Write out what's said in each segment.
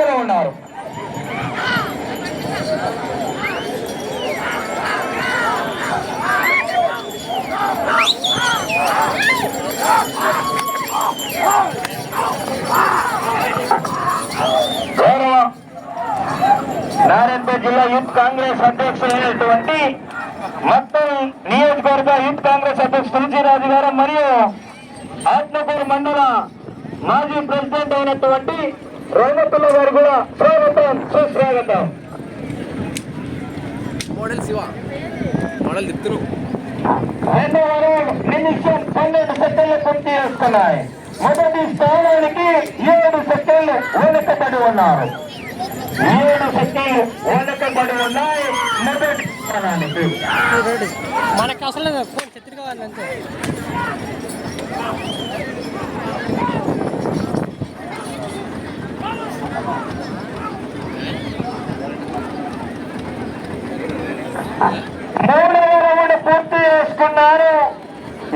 ముందంజలో ఉన్నారు. గౌరవ నారాయణపేట జిల్లా యూత్ కాంగ్రెస్ అధ్యక్షులైనటువంటి మొత్తం నియోజకవర్గ యూత్ కాంగ్రెస్ అధ్యక్షుడు తులసిరాజు గారు మరియు ఆత్మకూరు మండల మాజీ ప్రెసిడెంట్ అయినటువంటి రోమతుల గారు కూడా స్వాగతం సుస్వాగతం. మోడల్ శివ. మోడల్ తిప్పుతున్నావు రెండవ రౌండ్ నిమిషం పన్నెండు సెకండ్లు పూర్తి చేసుకున్నాయి మొదటి స్థానానికి ఏడు సెకండ్లు వెనుకబడి ఉన్నారు. ఏడు సెకండ్లు వెనుకబడి ఉన్నాయి మొదటి స్థానానికి. మనకు అసలు ఫోన్ చెత్తిరి కావాలి అంతే మూడవ రౌండ్ పూర్తి చేసుకున్నారు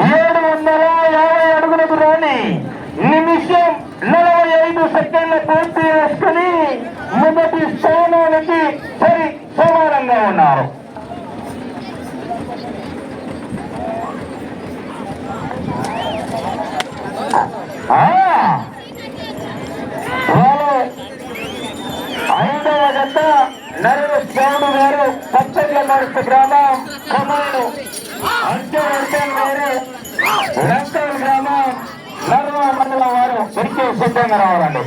ఏడు వందల యాభై అడుగులకు రాని నిమిషం నలభై ఐదు సెకండ్ల పూర్తి చేసుకుని మొదటి స్థానానికి సరి సమానంగా ఉన్నారు ఆ, వాళ్ళు చేత జత స్వామి గారు పచ్చట్ల నడుస్తు గ్రామం కమాను అర్జున్ గారు లంకల్ గ్రామం నర్వ మండలం వారు ఇరికే సిద్ధంగా రావాలండి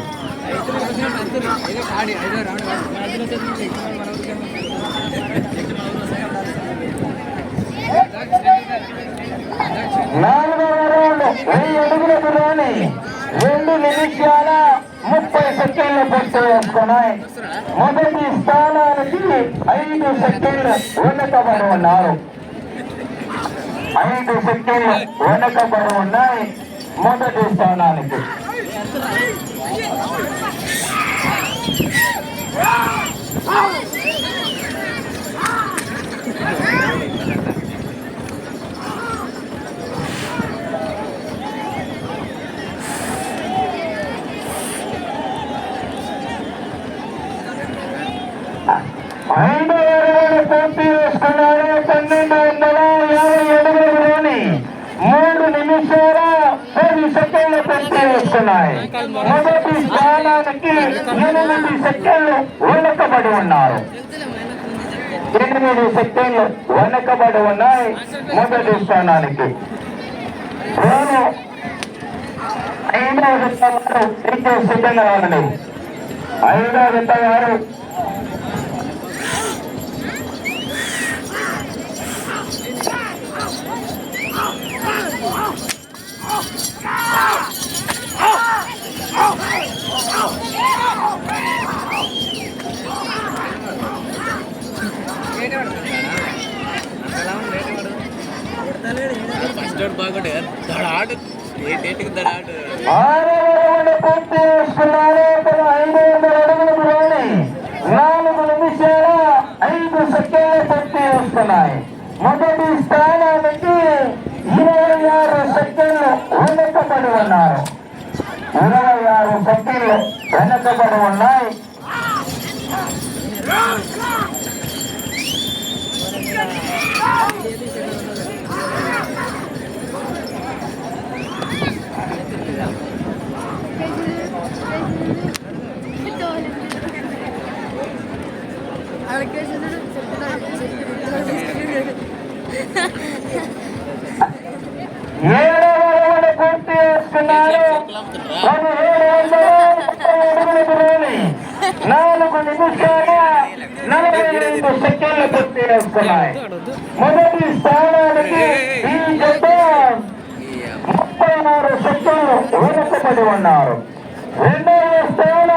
నాలుగవ రౌండ్ వెయ్యి అడుగులకు రాని రెండు నిమిషాల ముప్పై సెకండ్లు పూర్తి చేసుకున్నాయి మొదటి స్థానానికి ఐదు సెకండ్లు వెనుకబడి ఉన్నారు ఐదు సెకండ్లు వెనుకబడి ఉన్నాయి మొదటి స్థానానికి ఐదు రౌండ్ పూర్తి చేసుకున్నారు పన్నెండు వందల యాభై అడుగులలోని మూడు నిమిషాల పది సెకండ్లు పూర్తి చేసుకున్నాయి మొదటి స్థానానికి ఎనిమిది సెకండ్లు వెనుకబడి ఉన్నారు ఎనిమిది సెకండ్లు వెనుకబడి ఉన్నాయి మొదటి స్థానానికి వారు ఐదవ జత వారు సిద్ధంగా రావాలి ఐదవ రౌండ్ పూర్తి చేసుకున్నారు తన ఐదు వందల అడుగులకు రాని నాలుగు నిమిషాల ఐదు సెకండ్లు పూర్తి చేసుకున్నాయి మొదటి స్థానానికి ఇరవై ఆరు సెకండ్లు వెనుకబడి ఉన్నారు ఇరవై ఆరు సెకండ్లు వెనుకబడి ఉన్నాయి పూర్తి చేసుకున్నారు నాలుగు నిమిషాల నలభై రెండు సెకండ్లు పూర్తి చేసుకున్నాయి మొదటి స్థానానికి ఈ జత ముప్పై ఆరు సెకండ్లు వెనుకబడి ఉన్నారు. రెండవ స్థానం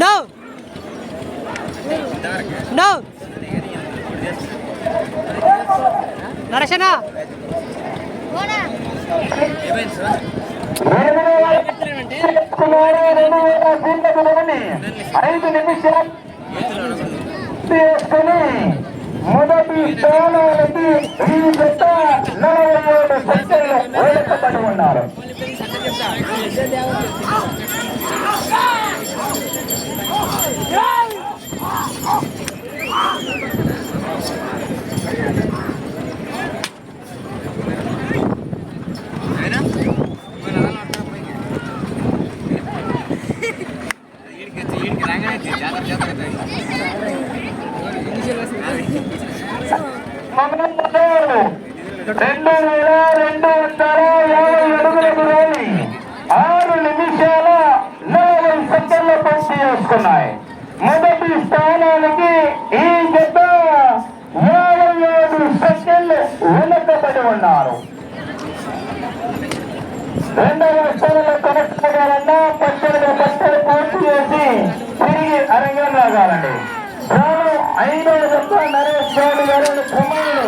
నో నో నరసనా. ఐదు నిమిషాలు చేసుకుని పార్టీ స్థానానికి ఈ జత నలభై ఏడు సెకండ్లు వేలకబడి ఉన్నారు మొదలు రెండు వేల రెండు వందల యాభై అడుగుల దూరాన్ని ఆరు నిమిషాల నలభై సెకండ్ల పూర్తి చేసుకున్నాయి మొదటి స్థానానికి ఈ జత యాభై ఏడు సెకండ్లు కలిగి ఉన్నారు రెండవ స్థానంలో కొనసాగాలన్నా పద్దెనిమిది పట్టలు పూర్తి చేసి తిరిగి అరంగం రాగాలండి. రాను ఐదవ దశ నరేష్ గౌడ్ గారు కుమారుడు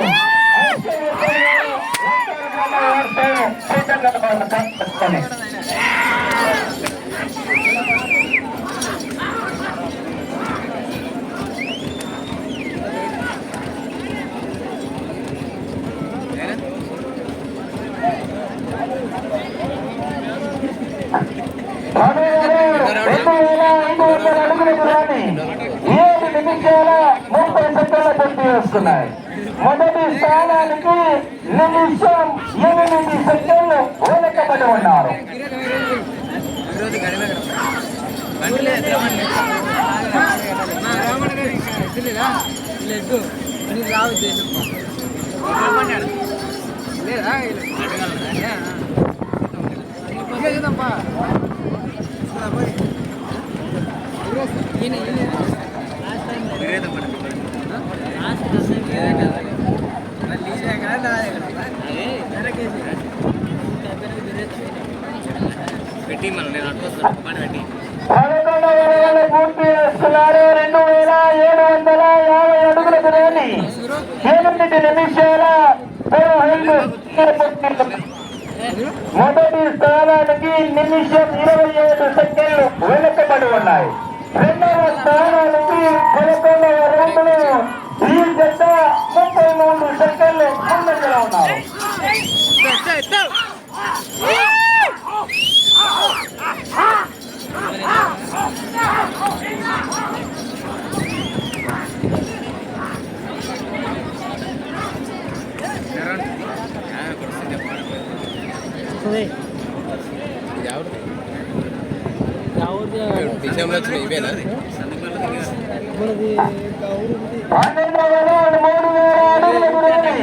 ఏడు నిమిషాల ముప్పై సెకండ్ల పూర్తి మొదటి స్థానానికి నిమిషం ఎనిమిది సెకండ్లు వెనకబడి ఉన్నారు. లేదా ఈయన కదా లాస్ట్ టైం లేదు పెట్టి మనం నేను పెట్టి పూర్తి చేసుకున్నారు రెండు వేల ఏడు వందల యాభై అడుగుల దూరాన్ని ఎనిమిది నిమిషాల మొదటి స్థానానికి నిమిషం ఇరవై ఏడు సెకండ్లు వెనుకబడి ఉన్నాయి. రెండవ స్థానానికి పదకొండవ రౌండ్లు ఈ జత ముప్పై మూడు సెకండ్లు ముందంజలో ఉన్నారు ఎవరు వచ్చిన ఇవేనా మనది ఎవరిది పన్నెండు వేల మూడు వేల అడుగుల దూరాన్ని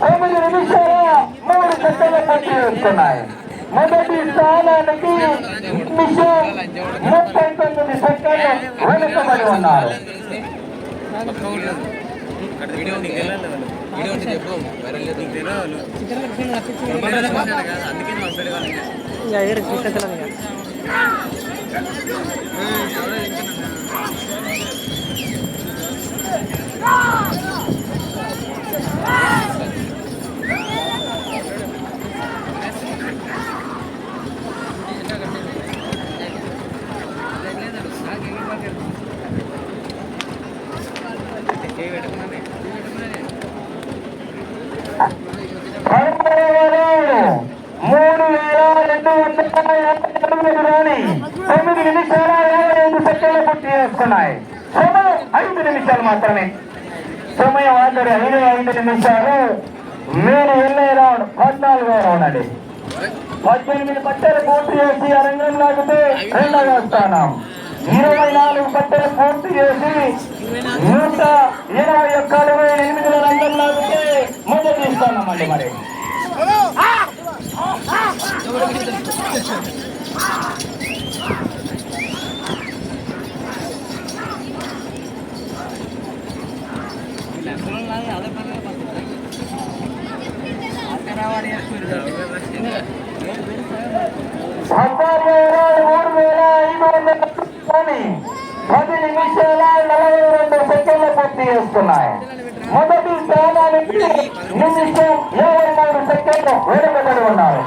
తొమ్మిది నిమిషాల మూడు సెకండ్ల పూర్తి చేస్తున్నాయి. మొదటి స్థానానికి నిమిషం ముప్పై తొమ్మిది సెకండ్లు వెనుకబడి ఉన్నారు. వీడియో నీకు తెలియదు వీడియో ఉంటే చెప్పు వైరల్ లేదు నీకు తెలియదు చికెన్ చికెన్ నచ్చింది అందుకే నువ్వు అసలు కాదు ఇంకా ఏడు చికెన్ ఇక మూడు వేల రెండు వందల యాభై అడుగుల దూరాన్ని తొమ్మిది నిమిషాల యాభై ఐదు సెకండ్లు చేస్తున్నాయి సమయం ఐదు నిమిషాలు మాత్రమే. సమయం ఆల్రెడీ ఐదు ఐదు నిమిషాలు. మీరు వెళ్ళే రౌండ్ పద్నాలుగో రౌండ్ అండి. పద్దెనిమిది పట్టెలు పూర్తి చేసి ఆ రంగం లాగితే రెండవ స్థానం. ఇరవై నాలుగు పట్టెలు పూర్తి చేసి నూట ఇరవై ఒక్క అరవై ఎనిమిదిల రంగం లాగితే మొదటి స్థానం అండి మరి. పది నిమిషాల నలభై రెండు సెకండ్లు పూర్తి చేస్తున్నాయి మొదటి స్థానానికి నిమిషం ఇరవై మూడు సెకండ్లు వెనుకబడి ఉన్నారు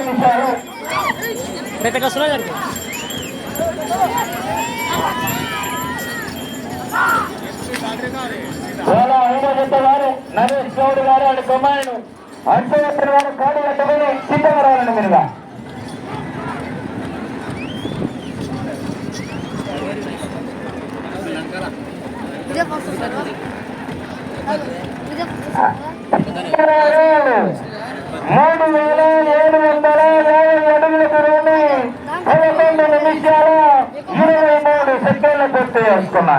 నిమిషాలు చాలా హనుమగుట్ట గారు నరేష్ గౌడ్ గారు వాడి కుమారుడు హర్షవర్ధన్ గారు కాడి కట్టుకుని సిద్ధంగా రావాలండి మీరుగా మూడు వేల ఏడు వందల యాభై అడుగులకు రెండు పదకొండు నిమిషాల ఇరవై మూడు సెకండ్లు పూర్తి చేసుకున్నారు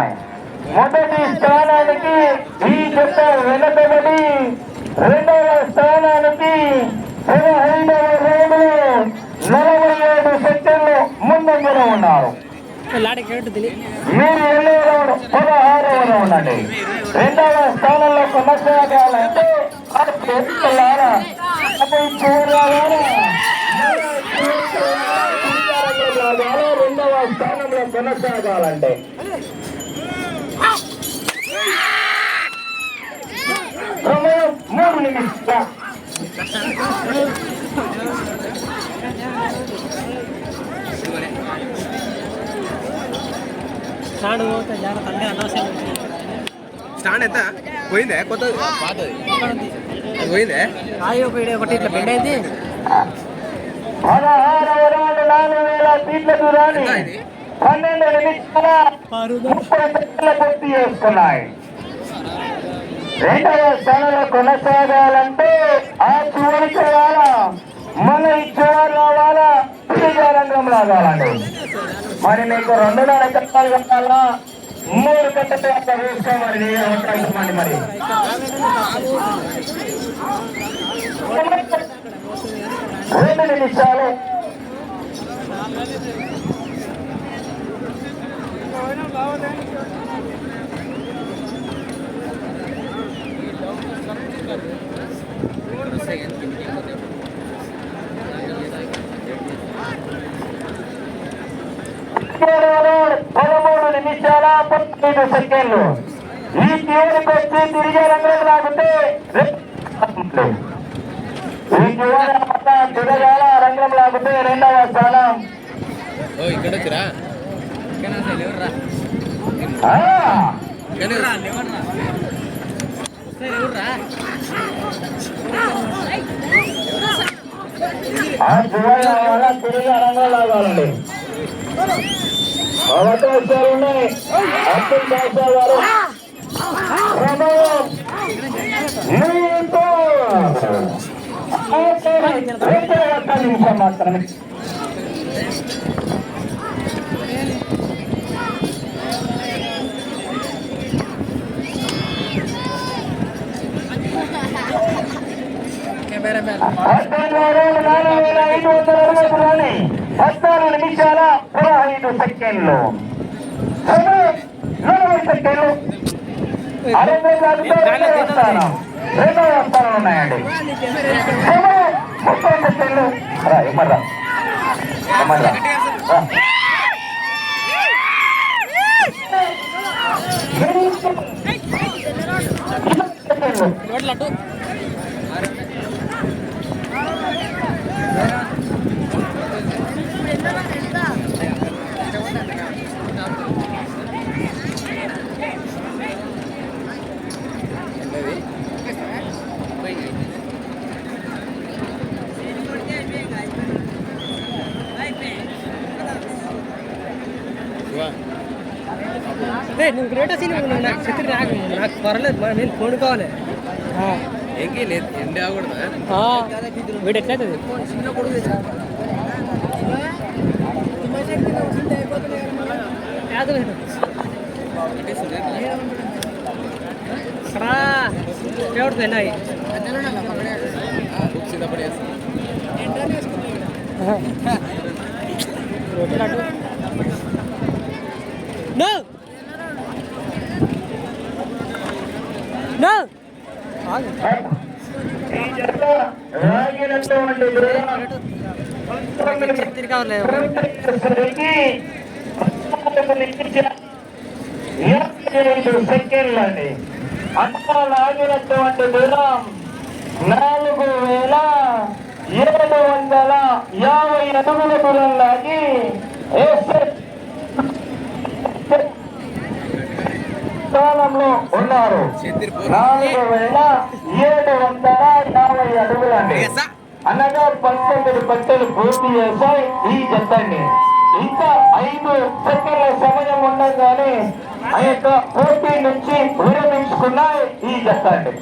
లాడకి ఏంటి మీరు వెళ్ళే రౌండ్ పదహారవ రౌండ్ రెండవ స్థానంలో కొనసాగాలంటే చూడాలా రెండవ స్థానంలో కొనసాగాలంటే. సమయం మూడు నిమిషాలు. స్టాండ్ పోతే జాగ్రత్త అంటే అనవసరం స్టాండ్ ఎంత? పోయిందే? కొత్త పోయిందే? ఆగి ఒకటి ఒకటి ఇట్లా బెండ్ అయింది? పన్నెండు నిమిషాల పూర్తి చేసుకున్నాయి రెండవ స్థానంలో కొనసాగాలంటే ఆ చివరి చేయాలా మన ఈ చివరి రావాలా? రంగం రావాలండి మరి మీకు రెండు కట్టాలు కట్టాలా మూడు కట్టలు అట్లా వేసుకోమని నేను అవకాశం మరి? రెండు నిమిషాలు. పదమూడు నిమిషాల పదహైదు సెకండ్లు ఈ చివరికి వచ్చి తిరిగే రంగం లాగితే ఈ చివరి అంతా తిరగాల రంగం లాగితే రెండవ స్థానం ఓ ఇక్కడ వచ్చిరా ఆ, ఆ చివరి వల్ల తిరిగే రంగం లాగాలండి అవకాశాలు ఉన్నాయి అబ్దుల్ బాషా గారు ఒక్క నిమిషం మాత్రమే ఐదు వందల అరవై రూపాయలు పద్నాలుగు నిమిషాల పదహైదు సెకండ్లు. సమయం నలభై సెకండ్లు. అరవై నాలుగు రెండవ స్థానం రెండవ స్థానం ఉన్నాయండి. సమయం ముప్పై సెకండ్లు. రా ఇమ్మరా ఇమ్మరా రా. సెకండ్లు నోటి లడ్డు రే నువ్వు గ్రేట్ వచ్చి నువ్వు నాకు చెప్పి రాకు నాకు పర్లేదు మరి నేను కొనుక్కోవాలి. ఏంకి లేదు ఎండి ఆగకూడదా? వీడు బుక్స్ ఇదప్పుడు వేస్తాను No! నో. సెకండ్లు అండి అట్లా లాగినటువంటి నాలుగు వేల ఏడు వందల యాభై అడుగుల దూరం లాగి స్థానంలో ఉన్నారు. నాలుగు వేల ఏడు వందల యాభై అడుగులండి అనగా పంతొమ్మిది పట్టలు పూర్తి చేశాయి ఈ జతండి ఇంకా ఐదు సెకండ్ల సమయం ఉండగానే ఆ యొక్క పోటీ నుంచి విరమించుకున్నాయి ఈ జతండి